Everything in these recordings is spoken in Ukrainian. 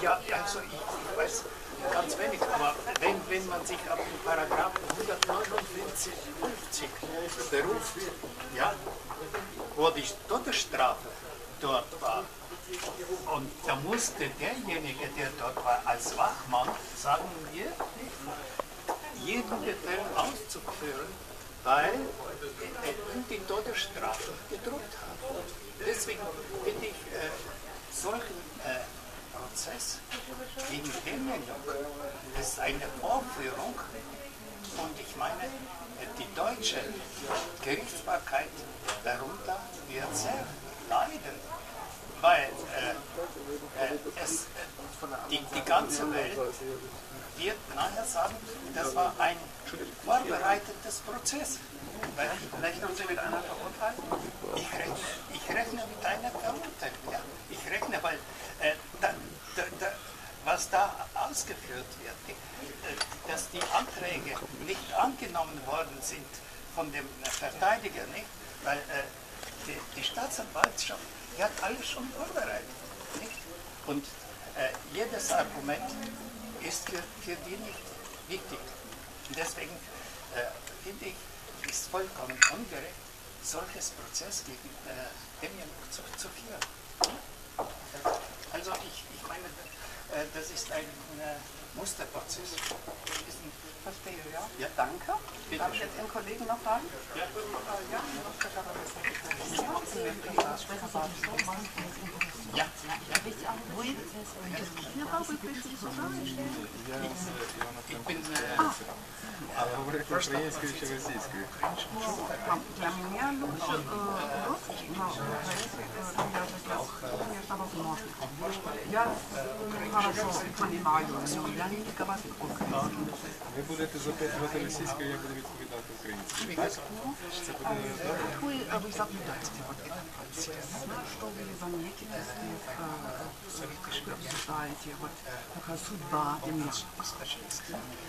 Ja, also ich, ich weiß ganz wenig, aber wenn, wenn man sich auf den Paragraph 149 50 beruft, ja, wo die Todesstrafe dort war, und da musste derjenige, der dort war, als Wachmann, sagen wir, jeden Befehl auszuführen, weil die Todesstrafe gedroht hat. Deswegen finde ich äh, solchen äh, Prozess gegen Demmelung ist eine Vorführung und ich meine, äh, die deutsche Gerichtsbarkeit darunter wird sehr leiden, weil es, die, die ganze Welt wird nachher sagen, das war ein vorbereitetes Prozess. Weil Rechnen Sie mit einer Verurteilung? ich rechne, ich rechne mit einer Verurteilung. Ja. Ich rechne, weil äh, da, da, da, was da ausgeführt wird, die, äh, dass die Anträge nicht angenommen worden sind von dem Verteidiger, nicht? weil äh, die, die Staatsanwaltschaft die hat alles schon vorbereitet. Nicht? Und äh, jedes Argument ist für, für die nicht wichtig. Und deswegen äh, finde ich, ist vollkommen ungerecht, solches Prozess gegen äh, Demjanjuk zu, zu führen. Also ich, ich meine, äh, das ist ein äh, Musterprozess. Verstehe, ja. ja, Danke. Bitte Darf ich jetzt Ihren Kollegen noch fragen? Ja. Äh, ja, Ja, ich bin äh, Але говорити українською чи російською? Для меня лучше э, русский, но украинский э, я сейчас, конечно, возможно. Я э, хорошо понимаю, но я не говорю украинский. Ви будете запитувати російською, я буду відповідати українською. Так? Це буде добре? Как вы, э, вы соблюдаете вот этот процесс? Что вы заметите, если э, вы обсуждаете, вот какая судьба демьяна?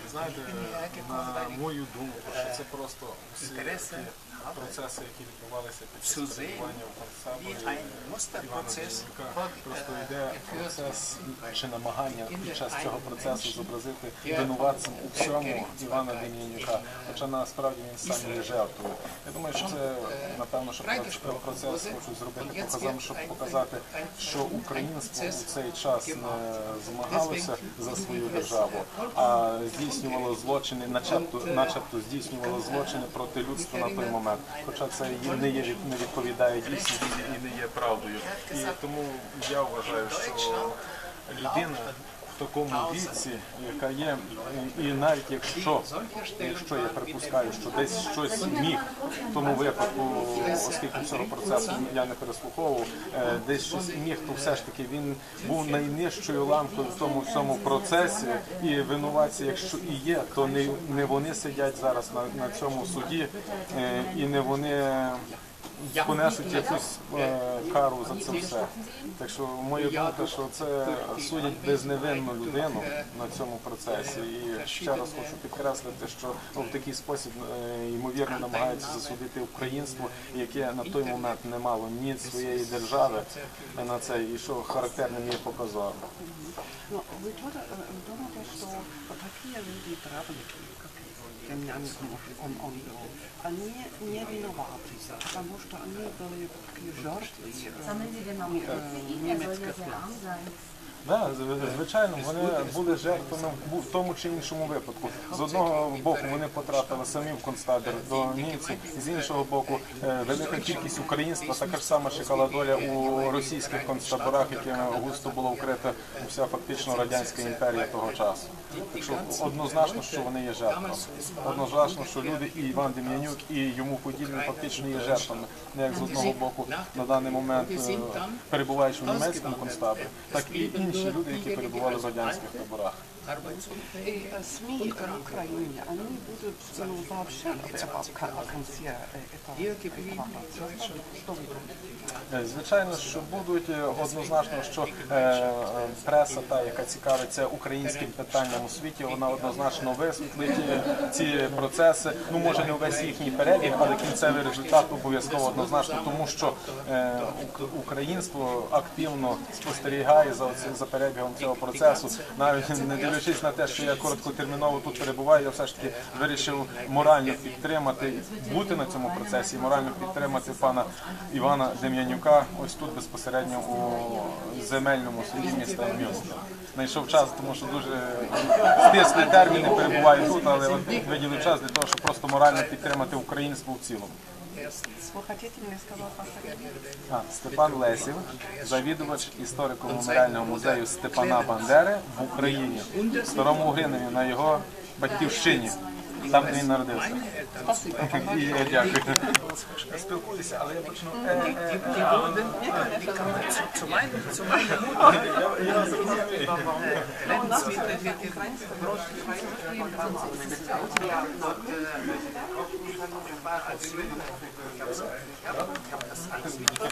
Ви знаєте, на мою думку, що це просто всі Інтереси. ті процеси, які відбувалися під час перебування в концтаборі Івана Musterprozess просто йде процес чи намагання під час цього процесу зобразити винуватцем у всьому Івана Дем'янюка, хоча насправді він сам є жертвою. Я думаю, що це напевно, що процес хочуть зробити показом, щоб показати, що українство у цей час не змагалося за свою державу, а здійснювало злочини, начебто, начебто здійснювало злочини проти людства на той момент. Хоча це і не є не відповідає дійсності і не є правдою. І тому я вважаю, що людина такому віці, яка є, і навіть якщо, якщо я припускаю, що десь щось міг в тому випадку, оскільки цього процесу я не переслуховував, е, десь щось міг, то все ж таки він був найнижчою ланкою в тому всьому процесі, і винуватці, якщо і є, то не, не вони сидять зараз на, на цьому суді, е, і не вони понесуть якусь е, кару за це все. Так що моя думка, що це судять безневинну людину на цьому процесі. І ще раз хочу підкреслити, що ну, в такий спосіб е, ймовірно намагаються засудити українство, яке на той момент не мало ні своєї держави на це, і що характерним є вы тоже э, думаете, что вот такие люди, правники, как Демьяненко, он, он был, они не виноваты, потому что они были такие жертвы Саме не виновні. Це їхня немецких доля власть. зараз. Да, звичайно, вони були жертвами в тому чи іншому випадку. З одного боку вони потрапили самі в концтабір до німців, з іншого боку, е, велика кількість українства така ж сама чекала доля у російських концтаборах, якими густо було вкрита вся фактично радянська імперія того часу. Так що однозначно, що вони є жертвами. Однозначно, що люди і Іван Дем'янюк, і йому подібні фактично є жертвами. Не як з одного боку на даний момент е, перебуваючи в німецькому концтаборі, так і інші інші люди, які перебували в радянських таборах. Arbeitsunfähige. И э, СМИ в Украине, они будут ну, вообще об о конце э, этого Hier geblieben этого Deutsche Что вы думаете? Е, Звичайно, що будуть е, однозначно, що е, е, преса, та яка цікавиться українським питанням у світі, вона однозначно висвітлить е, ці процеси. Ну може не увесь їхній перебіг, але кінцевий результат обов'язково однозначно, тому що е, ук- українство активно спостерігає за оці- за перебігом цього процесу, навіть не дивлячись на те, що я короткотерміново тут перебуваю, я все ж таки вирішив морально підтримати, бути на цьому процесі, і морально підтримати пана Івана Дем'янюка ось тут безпосередньо у земельному суді міста Мюнхен. Знайшов час, тому що дуже стислі терміни перебуваю тут, але виділив час для того, щоб просто морально підтримати українство в цілому. Мне сказать ваше? А, Степан Лесів, завідувач історико-меморіального музею Степана Бандери в Україні, Старому Гринові на його батьківщині, там він народився. Дякую. Спілкуюся, але я почну. zu meiner Mutter. Я